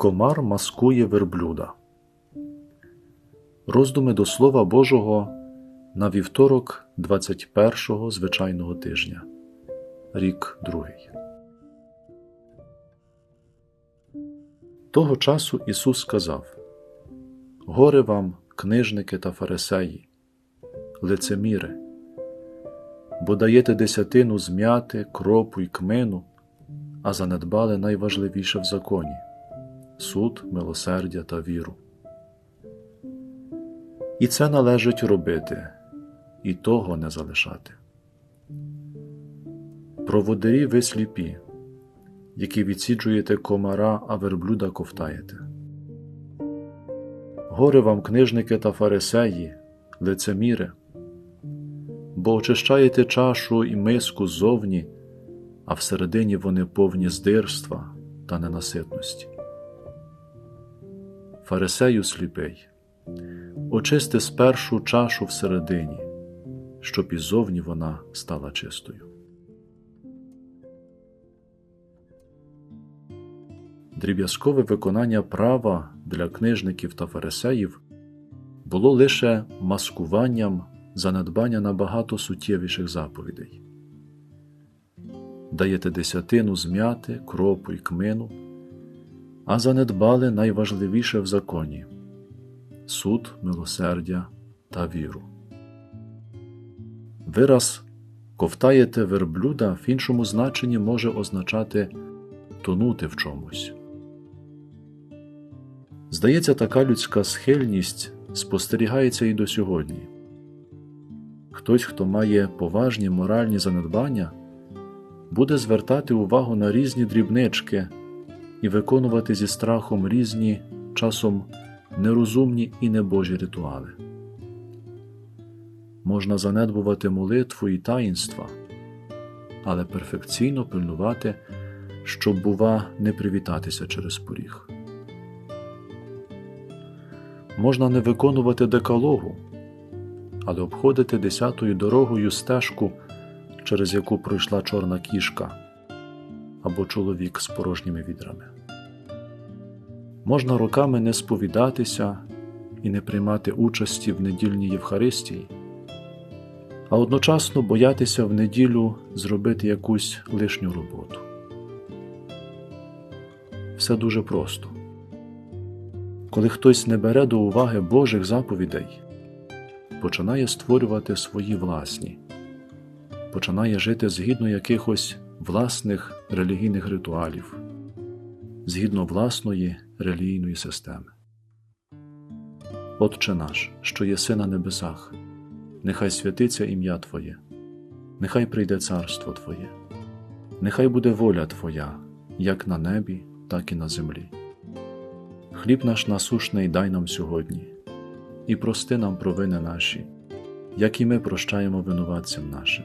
Комар маскує верблюда. Роздуми до Слова Божого на вівторок 21-го звичайного тижня. Рік другий. Того часу Ісус сказав: Горе вам, книжники та фарисеї, лицеміри, бо даєте десятину з м'яти, кропу й кмину, а занедбали найважливіше в законі суд, милосердя та віру. І це належить робити, і того не залишати. Проводирі ви сліпі, які відсіджуєте комара, а верблюда ковтаєте. Горе вам, книжники та фарисеї, лицеміри, бо очищаєте чашу і миску ззовні, а всередині вони повні здирства та ненаситності. Фарисею сліпий, очисти спершу чашу всередині, щоб іззовні вона стала чистою. Дріб'язкове виконання права для книжників та фарисеїв було лише маскуванням занедбання набагато суттєвіших заповідей. Даєте десятину зм'яти, кропу й кмину, а занедбали найважливіше в законі суд, милосердя та віру. Вираз ковтаєте верблюда в іншому значенні може означати тонути в чомусь. Здається, така людська схильність спостерігається і до сьогодні. Хтось, хто має поважні моральні занедбання, буде звертати увагу на різні дрібнички і виконувати зі страхом різні, часом нерозумні і небожі ритуали. Можна занедбувати молитву і таїнства, але перфекційно пильнувати, щоб, бува, не привітатися через поріг. Можна не виконувати декалогу, але обходити десятою дорогою стежку, через яку пройшла чорна кішка або чоловік з порожніми відрами. Можна роками не сповідатися і не приймати участі в недільній Євхаристії, а одночасно боятися в неділю зробити якусь лишню роботу. Все дуже просто. Коли хтось не бере до уваги Божих заповідей, починає створювати свої власні, починає жити згідно якихось власних релігійних ритуалів, згідно власної релігійної системи. Отче наш, що єси на небесах, нехай святиться ім'я Твоє, нехай прийде царство Твоє, нехай буде воля Твоя, як на небі, так і на землі. Хліб наш насушний дай нам сьогодні, і прости нам провини наші, як і ми прощаємо винуватцям нашим.